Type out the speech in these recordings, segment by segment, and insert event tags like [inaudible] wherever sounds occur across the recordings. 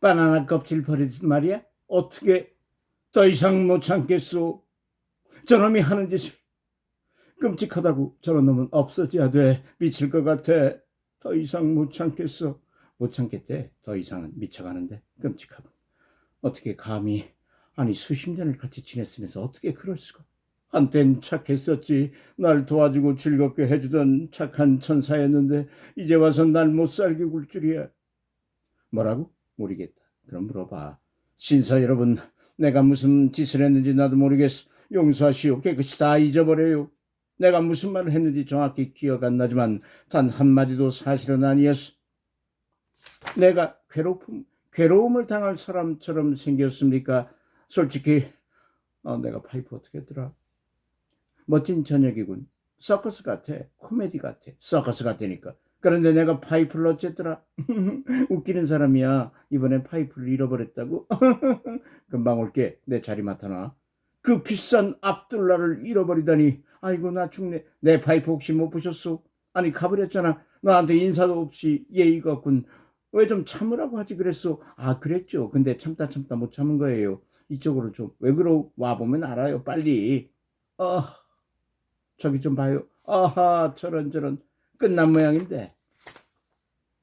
바나나 껍질 버리듯 말이야? 어떻게 더 이상 못 참겠소? 저놈이 하는 짓이 끔찍하다고 저런 놈은 없어져야 돼. 미칠 것 같아. 더 이상 못 참겠어. 못 참겠대. 더 이상은 미쳐가는데 끔찍하고. 어떻게 감히 아니 수십 년을 같이 지냈으면서 어떻게 그럴 수가? 한땐 착했었지. 날 도와주고 즐겁게 해주던 착한 천사였는데 이제 와서 날 못 살게 굴 줄이야. 뭐라고? 모르겠다. 그럼 물어봐. 신사 여러분, 내가 무슨 짓을 했는지 나도 모르겠어. 용서하시오. 깨끗이 다 잊어버려요. 내가 무슨 말을 했는지 정확히 기억 안 나지만 단 한마디도 사실은 아니었어. 내가 괴롭힘, 괴로움을 당할 사람처럼 생겼습니까? 솔직히 어, 내가 파이프 어떻게 했더라? 멋진 저녁이군. 서커스 같아. 코미디 같아. 서커스 같다니까. 그런데 내가 파이프를 어쨌더라? [laughs] 웃기는 사람이야. 이번엔 파이프를 잃어버렸다고? [laughs] 금방 올게. 내 자리 맡아놔. 그 비싼 압둘라를 잃어버리다니. 아이고 나 죽네. 내 파이프 혹시 못 보셨소? 아니 가버렸잖아. 나한테 인사도 없이 예의가 없군. 왜 좀 참으라고 하지 그랬어? 아 그랬죠. 근데 참다 참다 못 참은 거예요. 이쪽으로 좀 왜 그러 와 보면 알아요. 빨리. 아 저기 좀 봐요. 아하 저런 저런 끝난 모양인데.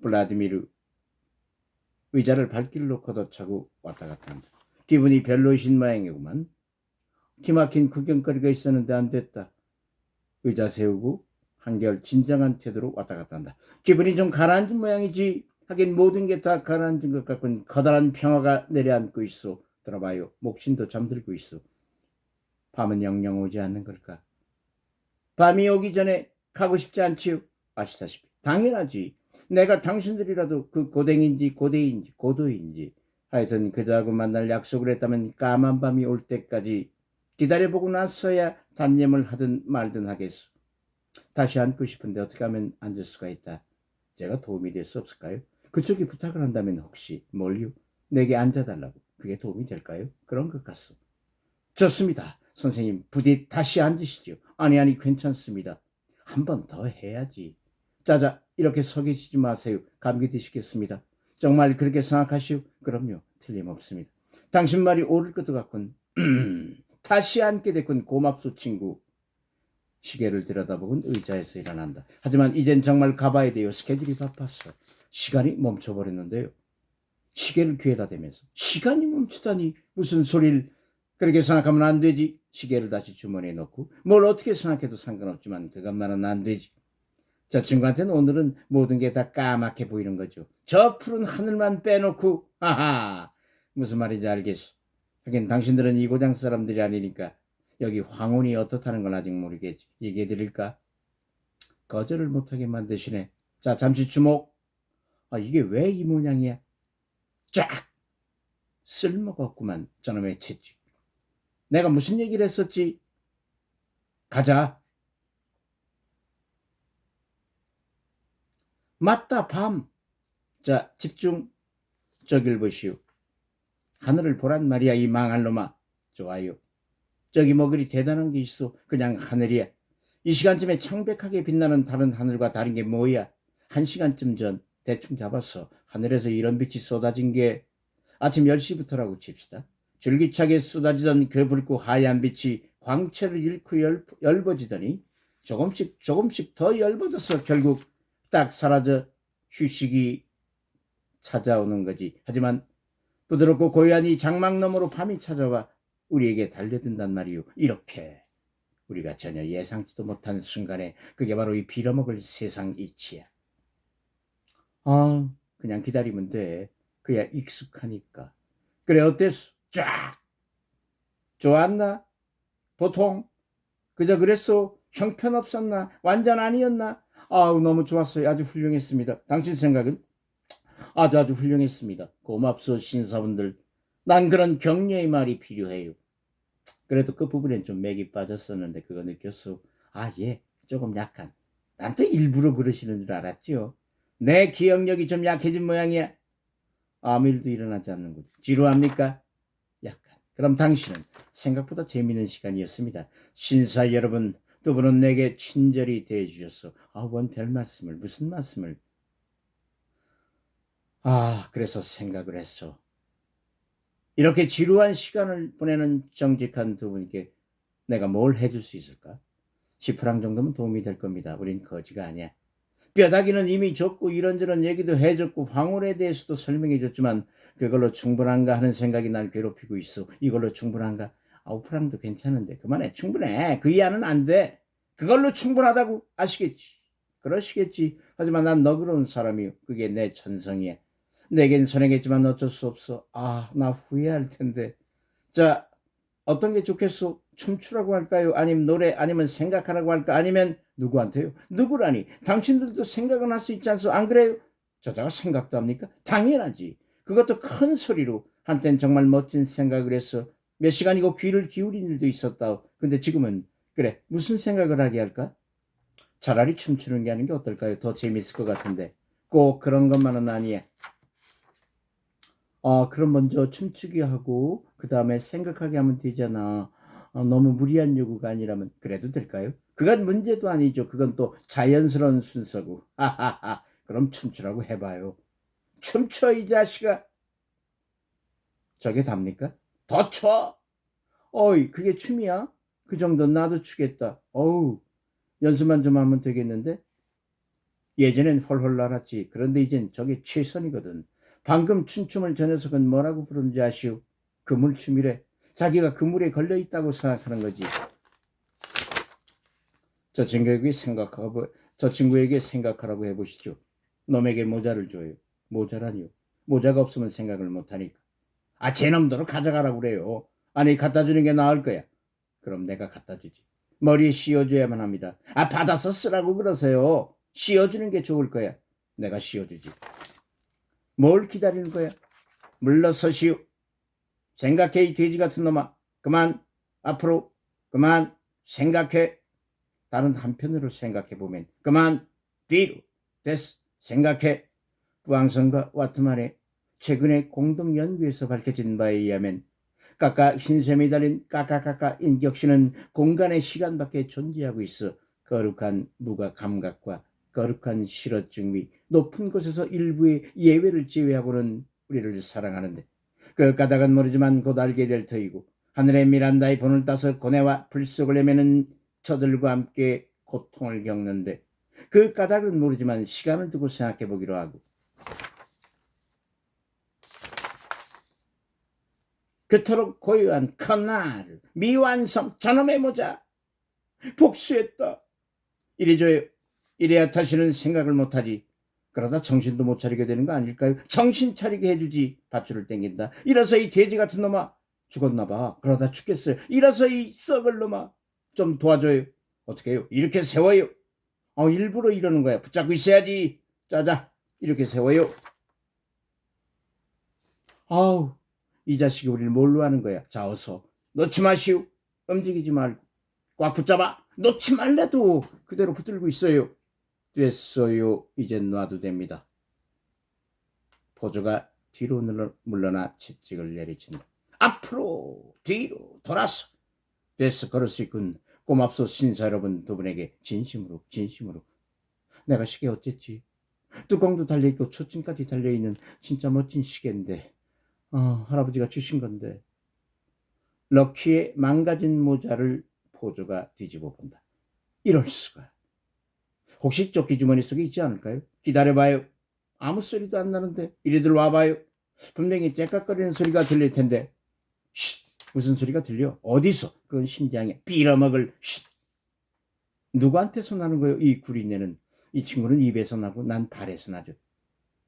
블라디미르 의자를 발길로 걷어차고 왔다 갔다 한다. 기분이 별로이신 모양이구만. 기막힌 구경거리가 있었는데 안 됐다. 의자 세우고 한결 진정한 태도로 왔다 갔다 한다. 기분이 좀 가라앉은 모양이지. 하긴 모든 게 다 가라앉은 것 같군. 커다란 평화가 내려앉고 있어. 들어봐요. 목신도 잠들고 있어. 밤은 영영 오지 않는 걸까? 밤이 오기 전에 가고 싶지 않지요? 아시다시피. 당연하지. 내가 당신들이라도 그 고댕인지 고대인지 고도인지 하여튼 그자하고 만날 약속을 했다면 까만 밤이 올 때까지 기다려보고 나서야 단념을 하든 말든 하겠소. 다시 앉고 싶은데 어떻게 하면 앉을 수가 있다. 제가 도움이 될 수 없을까요? 그쪽이 부탁을 한다면 혹시 뭘요? 내게 앉아달라고. 그게 도움이 될까요? 그런 것 같소. 좋습니다. 선생님, 부디 다시 앉으시죠. 아니, 아니, 괜찮습니다. 한 번 더 해야지. 자자, 이렇게 서 계시지 마세요. 감기 드시겠습니다. 정말 그렇게 생각하시오? 그럼요. 틀림없습니다. 당신 말이 옳을 것도 같군. [clears throat] 다시 앉게 됐군. 고맙소, 친구. 시계를 들여다보곤 의자에서 일어난다. 하지만 이젠 정말 가봐야 돼요. 스케줄이 바빴어. 시간이 멈춰버렸는데요. 시계를 귀에다 대면서 시간이 멈추다니 무슨 소리를 그렇게 생각하면 안 되지. 시계를 다시 주머니에 넣고 뭘 어떻게 생각해도 상관없지만 그것만은 안 되지. 저 친구한테는 오늘은 모든 게 다 까맣게 보이는 거죠. 저 푸른 하늘만 빼놓고 하하 무슨 말인지 알겠어. 하긴 당신들은 이 고장 사람들이 아니니까 여기 황혼이 어떻다는 걸 아직 모르겠지. 얘기해 드릴까? 거절을 못하게 만드시네. 자 잠시 주목. 아 이게 왜 이 모양이야? 쫙 쓸모가 없구만 저놈의 채찍. 내가 무슨 얘기를 했었지? 가자. 맞다 밤. 자 집중. 저길 보시오. 하늘을 보란 말이야 이 망할 놈아. 좋아요. 저기 뭐 그리 대단한 게 있어. 그냥 하늘이야. 이 시간쯤에 창백하게 빛나는 다른 하늘과 다른 게 뭐야? 한 시간쯤 전 대충 잡았어. 하늘에서 이런 빛이 쏟아진 게 아침 10시부터라고 칩시다. 줄기차게 쏟아지던 그 붉고 하얀 빛이 광채를 잃고 열, 엷어지더니 조금씩 조금씩 더 엷어져서 결국 딱 사라져 휴식이 찾아오는 거지. 하지만 부드럽고 고요한 이 장막 너머로 밤이 찾아와 우리에게 달려든단 말이오. 이렇게 우리가 전혀 예상치도 못한 순간에 그게 바로 이 빌어먹을 세상 이치야. 아, 그냥 기다리면 돼. 그야 익숙하니까. 그래, 어땠어? 쫙! 좋았나? 보통? 그저 그랬어? 형편없었나? 완전 아니었나? 아우, 너무 좋았어요. 아주 훌륭했습니다. 당신 생각은? 아주 아주 훌륭했습니다. 고맙소, 신사분들. 난 그런 격려의 말이 필요해요. 그래도 끝부분엔 좀 맥이 빠졌었는데 그거 느꼈어. 아, 예. 조금. 난또 일부러 그러시는 줄 알았지요. 내 기억력이 좀 약해진 모양이야. 아무 일도 일어나지 않는군. 지루합니까? 약간. 그럼 당신은 생각보다 재미있는 시간이었습니다. 신사 여러분, 두 분은 내게 친절히 대해주셨어. 아, 원 별 말씀을, 무슨 말씀을. 아, 그래서 생각을 했어. 이렇게 지루한 시간을 보내는 정직한 두 분께 내가 뭘 해줄 수 있을까? 10프랑 정도면 도움이 될 겁니다. 우린 거지가 아니야. 뼈다귀는 이미 줬고 이런저런 얘기도 해줬고 황홀에 대해서도 설명해줬지만 그걸로 충분한가 하는 생각이 날 괴롭히고 있어. 이걸로 충분한가? 아우 프랑도 괜찮은데 그만해. 충분해. 그 이하는 안 돼. 그걸로 충분하다고 아시겠지. 그러시겠지. 하지만 난 너그러운 사람이요. 그게 내 천성이야. 내겐 선행했지만 어쩔 수 없어. 아, 나 후회할 텐데. 자, 어떤 게 좋겠소? 춤추라고 할까요? 아니면 노래, 아니면 생각하라고 할까? 아니면 누구한테요? 누구라니? 당신들도 생각은 할 수 있지 않소? 안 그래요? 저자가 생각도 합니까? 당연하지. 그것도 큰 소리로 한땐 정말 멋진 생각을 해서 몇 시간이고 귀를 기울인 일도 있었다. 근데 지금은 그래 무슨 생각을 하게 할까? 차라리 춤추는 게 하는 게 어떨까요? 더 재밌을 것 같은데 꼭 그런 것만은 아니야. 어, 그럼 먼저 춤추기 하고 그 다음에 생각하게 하면 되잖아. 어, 너무 무리한 요구가 아니라면 그래도 될까요? 그건 문제도 아니죠. 그건 또 자연스러운 순서고. 하하하. 그럼 춤추라고 해봐요. 춤춰 이 자식아. 저게 답니까? 더 춰. 어이 그게 춤이야? 그 정도 나도 추겠다. 어우 연습만 좀 하면 되겠는데? 예전엔 헐헐 날았지. 그런데 이젠 저게 최선이거든. 방금 춘춤을 저 녀석은 뭐라고 부르는지 아시오? 그물춤이래. 자기가 그물에 걸려 있다고 생각하는 거지. 저 친구에게 생각하고 저 친구에게 생각하라고 해보시죠. 놈에게 모자를 줘요. 모자라니요. 모자가 없으면 생각을 못하니까. 아, 제 놈대로 가져가라고 그래요. 아니, 갖다 주는 게 나을 거야. 그럼 내가 갖다 주지. 머리에 씌워줘야만 합니다. 아, 받아서 쓰라고 그러세요. 씌워주는 게 좋을 거야. 내가 씌워주지. 뭘 기다리는 거야? 물러서시오. 생각해, 이 돼지 같은 놈아. 그만, 앞으로, 그만, 생각해. 다른 한편으로 생각해 보면, 그만, 뒤로, 됐어, 생각해. 부항선과 와트만의 최근에 공동 연구에서 밝혀진 바에 의하면 까까 흰샘이 달린 까까까까 인격신은 공간의 시간 밖에 존재하고 있어 거룩한 무가 감각과 거룩한 실어증 및 높은 곳에서 일부의 예외를 제외하고는 우리를 사랑하는데 그 까닭은 모르지만 곧 알게 될 터이고 하늘의 미란다의 본을 따서 고뇌와 불속을 헤매는 저들과 함께 고통을 겪는데 그 까닭은 모르지만 시간을 두고 생각해 보기로 하고 그토록 고요한 컨날 미완성 저놈의 모자 복수했다. 이래줘요 이래야 다시는 생각을 못하지. 그러다 정신도 못 차리게 되는 거 아닐까요? 정신 차리게 해주지. 밧줄을 땡긴다. 이래서 이 돼지 같은 놈아 죽었나 봐. 그러다 죽겠어요. 이래서 이 썩을 놈아 좀 도와줘요. 어떻게 해요? 이렇게 세워요. 어 일부러 이러는 거야. 붙잡고 있어야지. 짜자 이렇게 세워요. 아우 이 자식이 우리를 뭘로 하는 거야? 자, 어서. 놓지 마시오. 움직이지 말고. 꽉 붙잡아. 놓지 말래도 그대로 붙들고 있어요. 됐어요. 이젠 놔도 됩니다. 포조가 뒤로 물러나 채찍을 내리친다. 앞으로, 뒤로, 돌아서. 됐어. 걸을 수 있군. 고맙소 신사 여러분 두 분에게 진심으로, 진심으로. 내가 시계 어쨌지? 뚜껑도 달려있고 초침까지 달려있는 진짜 멋진 시계인데 어, 할아버지가 주신 건데 럭키의 망가진 모자를 포조가 뒤집어 본다. 이럴 수가. 혹시 조끼 주머니 속에 있지 않을까요? 기다려봐요. 아무 소리도 안 나는데 이리들 와봐요. 분명히 째깍거리는 소리가 들릴 텐데 쉿! 무슨 소리가 들려? 어디서? 그건 심장에 빌어먹을 쉿! 누구한테서 나는 거예요? 이 구리내는 이 친구는 입에서 나고 난 발에서 나죠.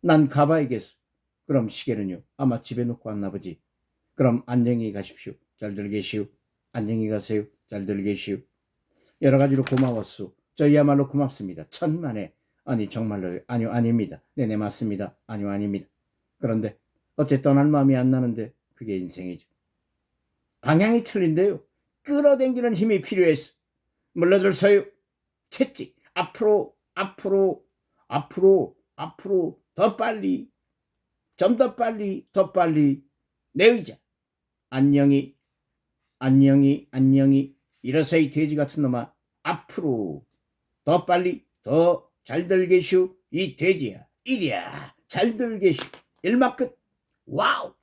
난 가봐야겠어. 그럼 시계는요? 아마 집에 놓고 왔나 보지. 그럼 안녕히 가십시오. 잘들 계시오. 안녕히 가세요. 잘들 계시오. 여러 가지로 고마웠소. 저희야말로 고맙습니다. 천만에. 아니 정말로요. 아니요 아닙니다. 네네 맞습니다. 아니요 아닙니다. 그런데 어째 떠날 마음이 안 나는데 그게 인생이죠. 방향이 틀린데요. 끌어당기는 힘이 필요해서 물러들 서요. 채찍 앞으로 앞으로 앞으로 앞으로 더 빨리 좀 더 빨리, 더 빨리 내 의자. 안녕히, 안녕히, 안녕히. 이러서 이 돼지 같은 놈아 앞으로 더 빨리, 더 잘들 계슈. 이 돼지야. 이리야. 잘들 계슈. 일막 끝. 와우.